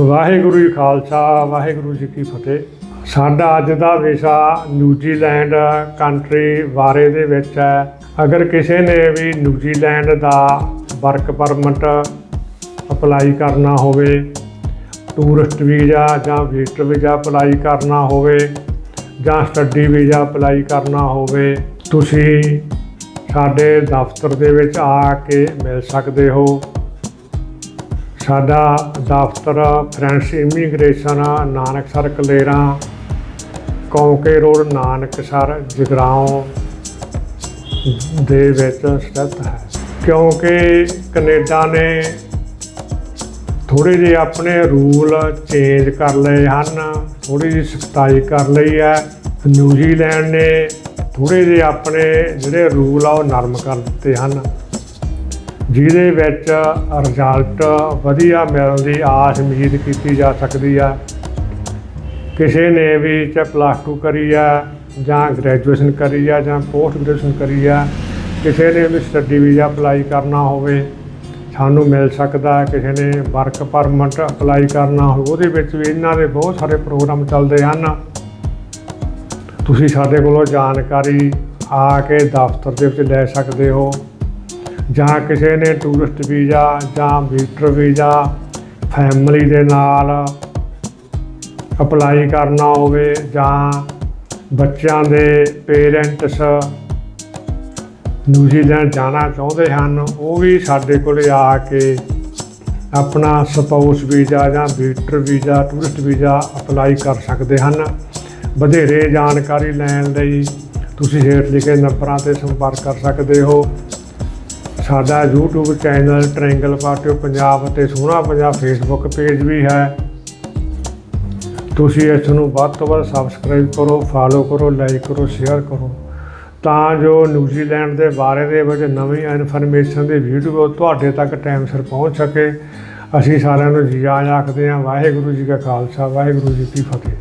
ਵਾਹਿਗੁਰੂ ਜੀ ਖਾਲਸਾ, ਵਾਹਿਗੁਰੂ ਜੀ ਕੀ ਫਤਿਹ। ਸਾਡਾ ਅੱਜ ਦਾ ਵਿਸ਼ਾ ਨਿਊਜ਼ੀਲੈਂਡ ਕੰਟਰੀ ਬਾਰੇ ਦੇ ਵਿੱਚ ਹੈ। ਅਗਰ ਕਿਸੇ ਨੇ ਵੀ ਨਿਊਜ਼ੀਲੈਂਡ ਦਾ ਵਰਕ ਪਰਮਿਟ ਅਪਲਾਈ ਕਰਨਾ ਹੋਵੇ, ਟੂਰਿਸਟ ਵੀਜ਼ਾ ਜਾਂ ਵਿਜ਼ਟਰ ਵੀਜ਼ਾ ਅਪਲਾਈ ਕਰਨਾ ਹੋਵੇ, ਜਾਂ ਸਟੱਡੀ ਵੀਜ਼ਾ ਅਪਲਾਈ ਕਰਨਾ ਹੋਵੇ, ਤੁਸੀਂ ਸਾਡੇ ਦਫ਼ਤਰ ਦੇ ਵਿੱਚ ਆ ਕੇ ਮਿਲ ਸਕਦੇ ਹੋ। ਸਾਡਾ ਦਫ਼ਤਰ French immigration Nanaksar Kalera, Kaunke road, Nanaksar, Jagraon ਦੇ ਵਿੱਚ ਸਥਿਤ ਹੈ। ਕਿਉਂਕਿ ਕੈਨੇਡਾ ਨੇ ਥੋੜੇ ਜਿਹੇ ਆਪਣੇ ਰੂਲ ਚੇਂਜ ਕਰ ਲਏ ਹਨ ਥੋੜੀ ਜਿਹੀ ਸਖਤਾਈ ਕਰ ਲਈ ਹੈ। ਨਿਊਜ਼ੀਲੈਂਡ ਨੇ ਥੋੜੇ ਜਿਹੇ ਆਪਣੇ ਜਿਹੜੇ ਰੂਲ ਆ, ਉਹ ਨਰਮ ਕਰ ਦਿੱਤੇ ਹਨ। ਜਿਹਦੇ ਵਿੱਚ ਰਿਜ਼ਲਟ ਵਧੀਆ ਮਿਲਣ ਦੀ ਆਸ ਉਮੀਦ ਕੀਤੀ ਜਾ ਸਕਦੀ ਆ। ਕਿਸੇ ਨੇ ਵੀ ਚਾਹੇ ਪਲੱਸ 2 ਕਰੀ ਆ ਜਾਂ ਗ੍ਰੈਜੂਏਸ਼ਨ ਕਰੀ ਆ ਜਾਂ ਪੋਸਟ ਗ੍ਰੈਜੂਏਸ਼ਨ ਕਰੀ ਆ, ਕਿਸੇ ਨੇ ਵੀ ਸਟੱਡੀ ਵੀਜ਼ਾ ਅਪਲਾਈ ਕਰਨਾ ਹੋਵੇ, ਸਾਨੂੰ ਮਿਲ ਸਕਦਾ। ਕਿਸੇ ਨੇ ਵਰਕ ਪਰਮਿਟ ਅਪਲਾਈ ਕਰਨਾ ਹੋਵੇ, ਉਹਦੇ ਵਿੱਚ ਵੀ ਇਹਨਾਂ ਦੇ ਬਹੁਤ ਸਾਰੇ ਪ੍ਰੋਗਰਾਮ ਚੱਲਦੇ ਹਨ। ਤੁਸੀਂ ਸਾਡੇ ਕੋਲੋਂ ਜਾਣਕਾਰੀ ਆ ਕੇ ਦਫ਼ਤਰ ਦੇ ਵਿੱਚ ਲੈ ਸਕਦੇ ਹੋ। ਜਾਂ ਕਿਸੇ ਨੇ ਟੂਰਿਸਟ ਵੀਜ਼ਾ ਜਾਂ ਵਿਜ਼ਟਰ ਵੀਜ਼ਾ ਫੈਮਿਲੀ ਦੇ ਨਾਲ ਅਪਲਾਈ ਕਰਨਾ ਹੋਵੇ ਜਾਂ ਬੱਚਿਆਂ ਦੇ ਪੇਰੈਂਟਸ ਨਿਊਜ਼ੀਲੈਂਡ ਜਾਣਾ ਚਾਹੁੰਦੇ ਹਨ, ਉਹ ਵੀ ਸਾਡੇ ਕੋਲੇ ਆ ਕੇ ਆਪਣਾ ਸਪਾਊਸ ਵੀਜ਼ਾ ਜਾਂ visitor visa tourist visa apply ਕਰ ਸਕਦੇ ਹਨ। ਵਧੇਰੇ ਜਾਣਕਾਰੀ ਲੈਣ ਲਈ ਤੁਸੀਂ ਹੇਠ ਲਿਖੇ ਨੰਬਰਾਂ ਤੇ ਸੰਪਰਕ ਕਰ ਸਕਦੇ ਹੋ। ਸਾਡਾ YouTube channel triangle patio Punjab ਅਤੇ ਸੋਹਣਾ ਪੰਜਾਬ ਫੇਸਬੁੱਕ ਪੇਜ ਵੀ ਹੈ। ਤੁਸੀਂ ਇਸ ਨੂੰ ਵੱਧ ਤੋਂ ਵੱਧ ਸਬਸਕ੍ਰਾਈਬ ਕਰੋ ਫਾਲੋ ਕਰੋ ਲਾਈਕ ਕਰੋ ਸ਼ੇਅਰ ਕਰੋ। ਤਾਂ ਜੋ ਨਿਊਜ਼ੀਲੈਂਡ ਦੇ ਬਾਰੇ ਦੇ ਵਿੱਚ ਨਵੀਂ ਇਨਫੋਰਮੇਸ਼ਨ ਦੀ ਵੀਡੀਓ ਤੁਹਾਡੇ ਤੱਕ ਟਾਈਮ ਸਿਰ ਪਹੁੰਚ ਸਕੇ। ਅਸੀਂ ਸਾਰਿਆਂ ਨੂੰ ਜੀ ਆਇਆਂ ਆਖਦੇ ਹਾਂ, ਵਾਹਿਗੁਰੂ ਜੀ ਕਾ ਖਾਲਸਾ, ਵਾਹਿਗੁਰੂ ਜੀ ਕੀ ਫਤਿਹ।